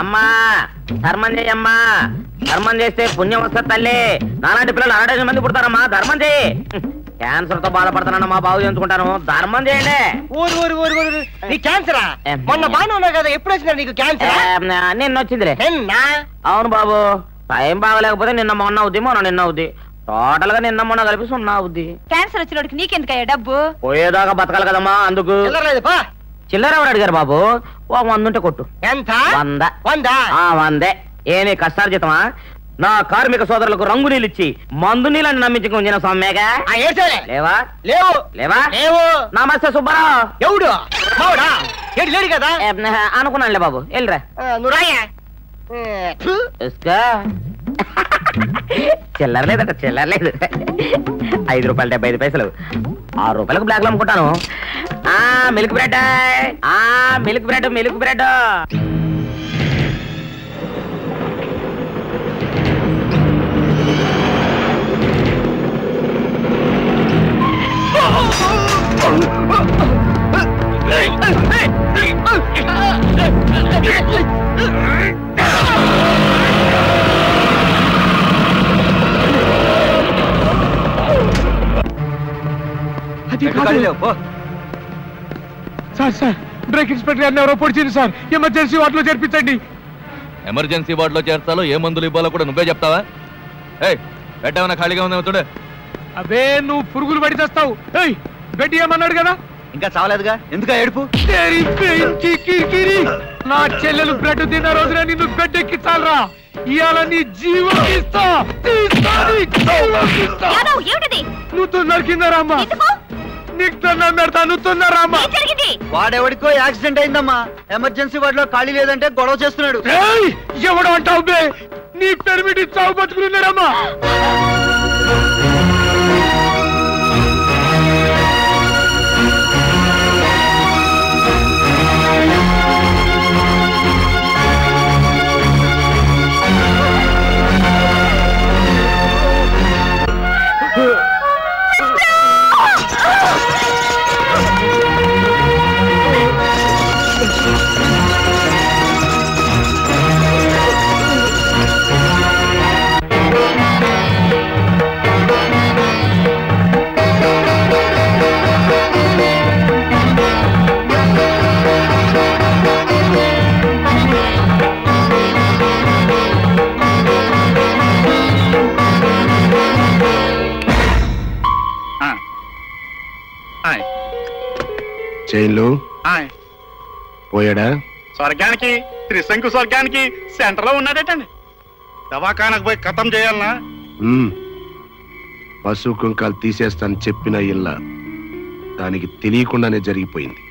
అమ్మా ధర్మం చేయమ్మా ధర్మం చేస్తే పుణ్యం వస్తుంది తల్లి. నాలాంటి పిల్లలు అరడజన్ మంది పుడతారమ్మా. ధర్మం చేయి. క్యాన్సర్తో బాధపడుతున్నాను మా బాగు చేయించుకుంటాను ధర్మం చేయండి. ఊరు ఊరు ఊరు ఊరు. నీ క్యాన్సరా? మొన్న బాగానే ఉన్నావు కదా. ఎప్పుడు వచ్చినా నీకు క్యాన్సరా? నిన్న వచ్చిందిలే. నిన్నా? అవును బాబు. టైం బాగలేకపోతే నిన్న మొన్న అవుద్ది మొన్న నిన్న అవుద్ది. టోటల్గా నిన్న మొన్న కలిపి సున్నా అవుద్ది. క్యాన్సర్ వచ్చినోడికి నీకెందుకయ్యా డబ్బు? పోయేదాకా బతకాలి కదమ్మా అందుకు. చిల్లర ఎవరు అడిగారు బాబు? ఓ వంద ఉంటే కొట్టు. ఎంత? వంద. వందా? ఆ వందే. ఏమి కష్టాలు జీతమా? నా కార్మిక సోదరులకు రంగు నీళ్ళు ఇచ్చి మందు నీళ్ళని నమ్మించుకు ఉంచిన సొమ్మేగా ఆ ఏడ్చాలే. లేవా? లేవు. లేవా? లేవు. నమస్తే సుబ్బారావు. ఎవడు? లేడు కదా? అనుకున్నానులే బాబు. వెళ్ళరా. చిల్లర లేదట చిల్లర లేదు. ఐదు రూపాయలు డెబ్బై ఐదు పైసలు. ఆరు రూపాయలకు బ్లాక్ అమ్ముకుంటాను. ఆ మిల్క్ బ్రెడ్ ఆ milk bread milk bread sir sir break inspector గారిని ఎవరో పొడిచింది సార్. ఎమర్జెన్సీ వార్డులో చేర్పించండి. ఎమర్జెన్సీ వార్డులో చేర్చాలో ఏ మందులు ఇవ్వాలో కూడా నువ్వే చెప్తావా? ఏయ్ పెట్టేమన్నా ఖాళీగా ఉందేమో చూడు. అబే నువ్వు పురుగులు పడి చేస్తావు. ఏయ్ బెడ్ ఏమన్నాడు కదా. ఇంకా చావలేదుగా? ఎందుకు ఏడుపు. నా చెల్లెలు బ్రెడ్ తిన్న రోజున నిన్ను బెడ్ ఎక్కించాలరా. ఇవాళ నీ జీవం ఇస్తా నువ్వు రామ్మా. ఎందుకు? నీకు జరిగింది? వాడెవడికో యాక్సిడెంట్ అయిందమ్మా. ఎమర్జెన్సీ వార్డులో ఖాళీ లేదంటే గొడవ చేస్తున్నాడు. ఏయ్ ఎవడు అంటావు నీ పెరిమిటి చావు బతుకులున్నారమ్మా చైన్లు పోయాడా? స్వర్గానికి త్రిశంకు స్వర్గానికి సెంటర్లో ఉన్నాడటండి. దవాఖానకు పోయి ఖతం చేయాలనా. పశువు కుంకాలు తీసేస్తాను చెప్పిన ఇల్ల దానికి తెలియకుండానే జరిగిపోయింది.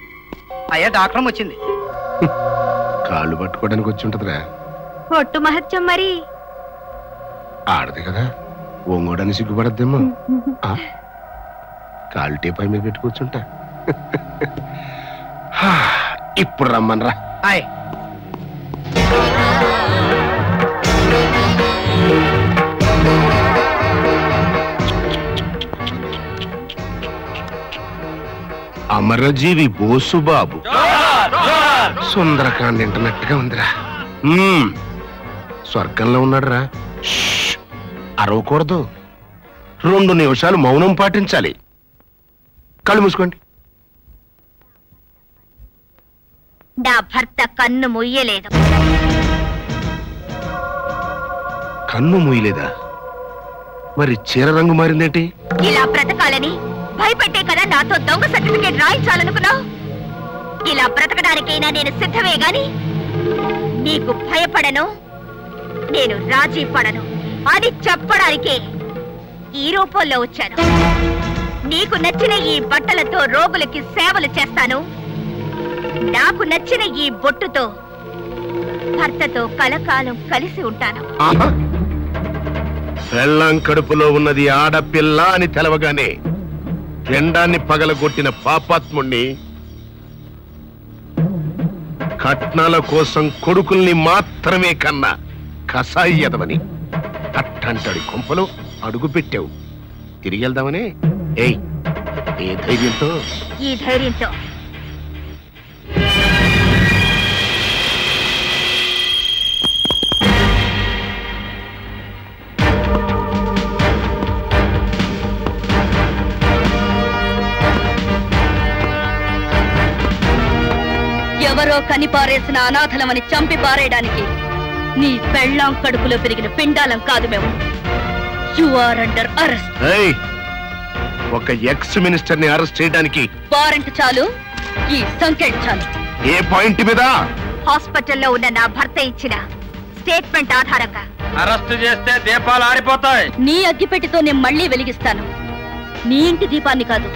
అయ్యా డాక్టర్ వచ్చింది. కాళ్ళు పట్టుకోవడానికి వచ్చి ఉంటదిరా. ఒట్టు మహత్యం మరి. ఆడది కదా. ఒంగోడని సిగ్గుపడద్దేమో. ఆ? కాళ్ళు టీపై మీద పెట్టి కూర్చుంటా హా, ఇప్పుడు రమ్మనరా. ఆయ్. అమరజీవి బోసుబాబు సుందరకాండ వింటున్నట్టుగా ఉందిరా. స్వర్గంలో ఉన్నాడురా. అరవకూడదు. రెండు నిమిషాలు మౌనం పాటించాలి. కళ్ళు మూసుకోండి. నా భర్త కన్ను ముయ్యలేదు. కన్ను మూయలేదా మరి చీర రంగు మారిందేంటి? ఇలా బ్రతకాలని భయపెట్టే కదా నాతో దొంగ సర్టిఫికేట్ రాయించాలనుకున్నావు? ఇలా బ్రతకడానికైనా నేను సిద్ధమే గాని నీకు భయపడను నేను రాజీ పడను. అది చెప్పడానికే ఈ రూపంలో వచ్చాను. నీకు నచ్చిన ఈ బట్టలతో రోగులకి సేవలు చేస్తాను. నాకు నచ్చిన ఈ బొట్టుతో భర్తతో కలకాలం కలిసి ఉంటాను. పెళ్ళాం కడుపులో ఉన్నది ఆడపిల్ల అని తెలవగానే పెండాన్ని పగలగొట్టిన పాపాత్ముణ్ణి కట్నాల కోసం కొడుకుల్ని మాత్రమే కన్నా కసాయి ఎదవని అట్టంటడి కొంపలో అడుగు పెట్టావు. తిరిగి వెళ్దామని? ఏయ్ ఏ ధైర్యంతో? ఈ ధైర్యంతో ఎవరో కనిపారేసిన అనాథలమని చంపి పారేయడానికి నీ పెళ్ళాం కడుపులో పెరిగిన పిండాలం కాదు మేము. యు ఆర్ అండర్ అరెస్ట్ ఒక ఎక్స్ మినిస్టర్ని అరెస్ట్ చేయడానికి వారెంట్ చాలు ఈ సంకెట్ చాలు. ఏ పాయింట్ మీద? హాస్పిటల్లో ఉన్న నా భర్త ఇచ్చిన స్టేట్మెంట్ ఆధారంగా. అరెస్ట్ చేస్తే దీపాలు ఆరిపోతాయి. నీ అగ్గిపెట్టితో నేను మళ్ళీ వెలిగిస్తాను. నీ ఇంటి దీపాన్ని కాదు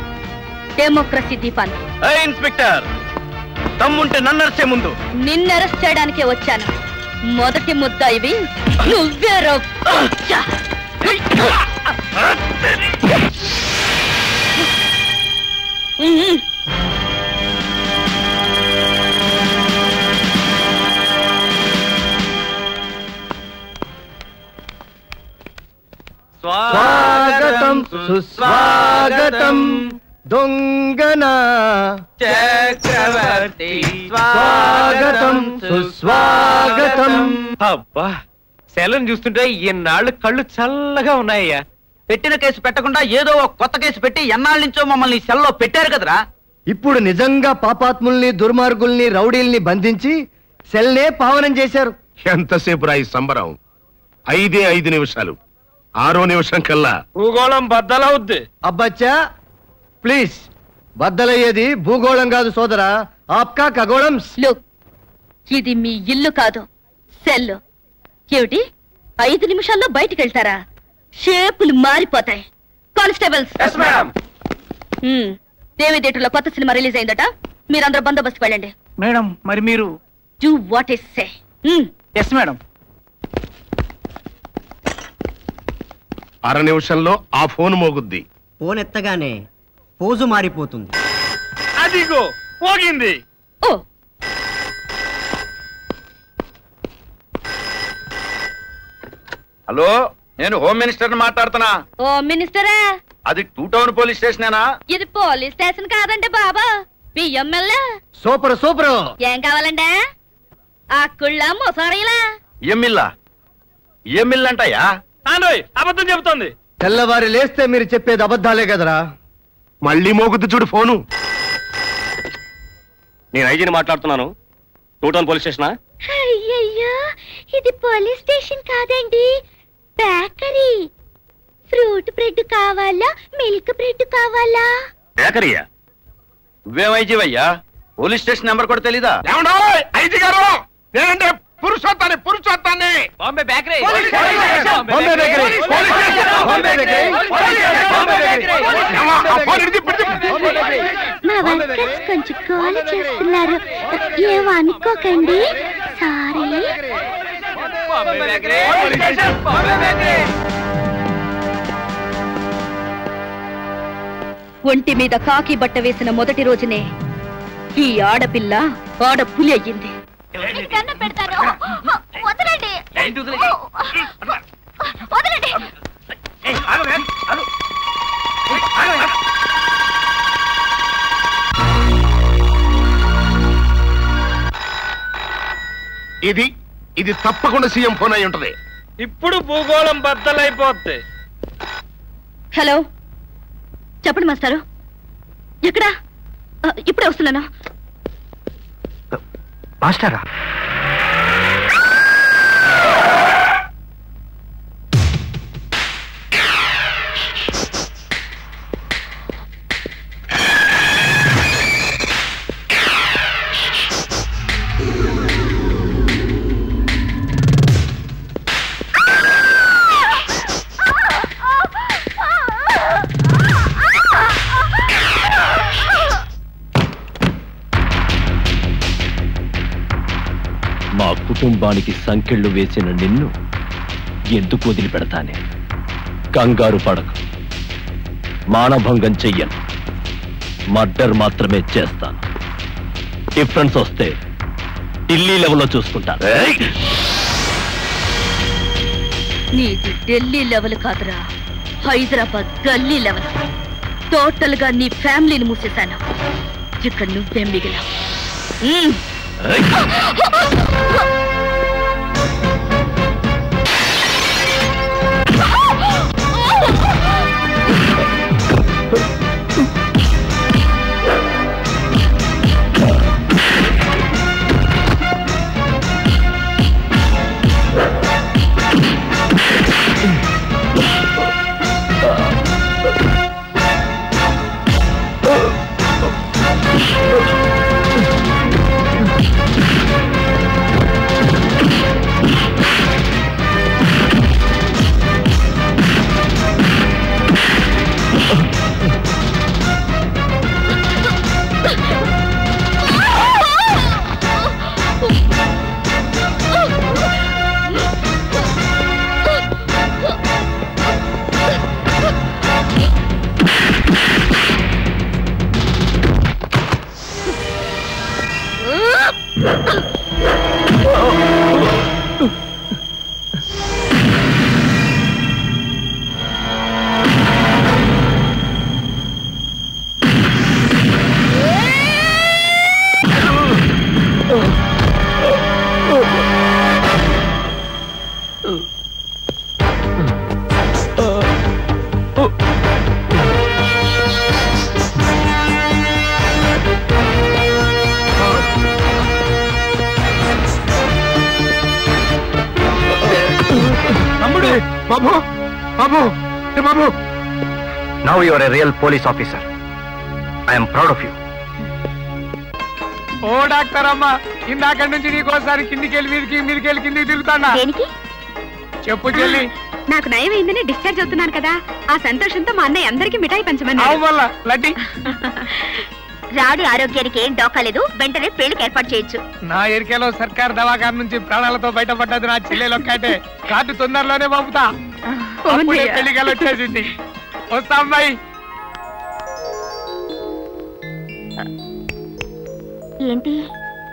డెమోక్రసీ దీపాన్ని. ఇన్స్పెక్టర్ తమ్ముంటే నన్ను అరిచే ముందు. నిన్ను అరెస్ట్ చేయడానికే వచ్చాను. మొదటి ముద్ద ఇవి. నువ్వే. స్వాగతం సుస్వాగతం. దొంగన? చక్రవర్తి స్వాగతం సుస్వాగతం. అబ్బా సెలను చూస్తుంటే ఈనాళ్ళు కళ్ళు చల్లగా ఉన్నాయ్యా. పెట్టిన కేసు పెట్టకుండా ఏదో ఒక కొత్త కేసు పెట్టి ఎన్నాళ్ళ నుంచో మమ్మల్ని సెల్లో పెట్టారు కదరా. ఇప్పుడు నిజంగా పాపాత్ముల్ని దుర్మార్గుల్ని రౌడీల్ని బంధించి సెల్నే పావనం చేశారు. ఎంతసేపు రాయి సంబరం? ఐదే ఐదు నిమిషాలు. ఆరో నిమిషం కల్లా. భూగోళం బద్దలవుద్ది. అబ్బచ్చా ప్లీజ్ బద్దలయ్యేది భూగోళం కాదు సోదరా ఆప్కా ఖగోళం లుక్ ఇది మీ ఇల్లు కాదు సెల్లు. ఏమిటి? ఐదు నిమిషాల్లో బయటికి వెళ్తారా షేపులు మారిపోతాయి. కానిస్టేబుల్స్. దేవి థియేటర్లో కొత్త సినిమా రిలీజ్ అయిందట. మీరందరూ బందోబస్తు వెళ్ళండి. మేడం మరి మీరు? Do what is say yes madam అర నిమిషంలో ఆ ఫోన్ మోగుద్ది. ఫోన్ ఎత్తగానే పోజు మారిపోతుంది. అదిగో పోగింది. ఓ. హలో నేను హోమ్ మినిస్టర్ మాట్లాడుతున్నా. ఓ మినిస్టరా. అది టూ టౌన్ పోలీస్ స్టేషనేనా? ఇది పోలీస్ స్టేషన్ కాదండి బాబా బియ్యమ్మెల్లా సూపర్ సూపర్. ఏం కావాలండి ఆ కుళ్ళ ముసారీలా. ఎమ్మిల్లా ఆనోయ్ అబద్ధం చెబుతోంది. తెల్లవారి లేస్తే మీరు చెప్పేది అబద్ధాలే కదరా. మళ్ళీ మోగుద్ది చూడు ఫోను. నేను ఐజీని మాట్లాడుతున్నాను. టూ టౌన్ పోలీస్ స్టేషనా? అయ్యయ్యో ఇది పోలీస్ స్టేషన్ కాదండి. బేకరీ. ఫ్రూట్ బ్రెడ్ కావాలా మిల్క్ బ్రెడ్ కావాలా? బేకరీయా? నువ్వేం ఐజీ అయ్యా పోలీస్ స్టేషన్ నెంబర్ కూడా తెలీదా? ఐజీ గారు! నేనంటే పురుషోత్తాన్ని పురుషోత్తాన్ని! బాంబే బేకరీ! బాంబే బాంబే బాంబే కొంచెం చేస్తున్నారు ఏమనుకోకండి సారీ ఒంటి మీద కాకి బట్ట వేసిన మొదటి రోజునే ఈ ఆడపిల్ల ఆడ పులి అయ్యింది పెడతాను వదలండి. వదలండి. ఇది ఇది తప్పకుండా సీఎం ఫోన్ అయి ఉంటది. ఇప్పుడు భూగోళం బద్దలైపోద్ది. హలో. చెప్పండి మాస్టారు. ఎక్కడా? ఇప్పుడే వస్తున్నాను. మాస్టరా కుటుంబానికి సంకెళ్ళు వేసిన నిన్ను ఎందుకు వదిలిపెడతానే? కంగారు పడకు. మానభంగం చెయ్యను. మర్డర్ మాత్రమే చేస్తాను. డిఫరెన్స్ వస్తే ఢిల్లీ లెవెల్లో చూసుకుంటాను. ఏయ్! నీది ఢిల్లీ లెవెల్ కాదురా. హైదరాబాద్ గల్లీ లెవెల్. టోటల్గా నీ ఫ్యామిలీని మూసేశాను. ఇక నువ్వే మిగిలా బాబు బాబు ఏ బాబు? Now your a real police officer I'm proud of you oh doctor అమ్మ ఇందాక నుంచి నీకోసారి కిందికి వెళ్ళి మీదికి మీదికి వెళ్ళి కిందికి తిరుగుతాడా దేనికి? చెప్పు చెల్లి. నాకు నయమైందని డిశ్చార్జ్ అవుతున్నాను కదా ఆ సంతోషంతో మా అన్నయ్య అందరికీ మిఠాయి లడ్డి. రాడి ఆరోగ్యానికి ఏం డోకాలేదు వెంటనే పెళ్ళికి ఏర్పాటు చేయొచ్చు. నా ఎరికేలో సర్కార్ దవాఖాన నుంచి ప్రాణాలతో బయటపడ్డది నా చెల్లెలు ఒక్కటే. కార్డు తొందరలోనే పంపుతా పెళ్ళికలు వచ్చేసింది. వస్తా అమ్మాయి. ఏంటి?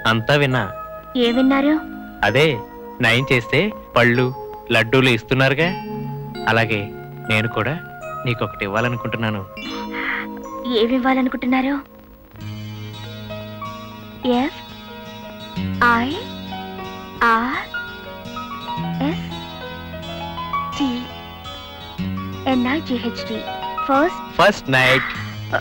అంతా విన్నా. ఏ విన్నారు? అదే నయం చేస్తే పళ్ళు లడ్డూలు ఇస్తున్నారుగా. అలాగే నేను కూడా నీకొకటి ఇవ్వాలనుకుంటున్నాను. ఏమివ్వాలనుకుంటున్నారు F I R S T N I G H T. First. First night. Uh,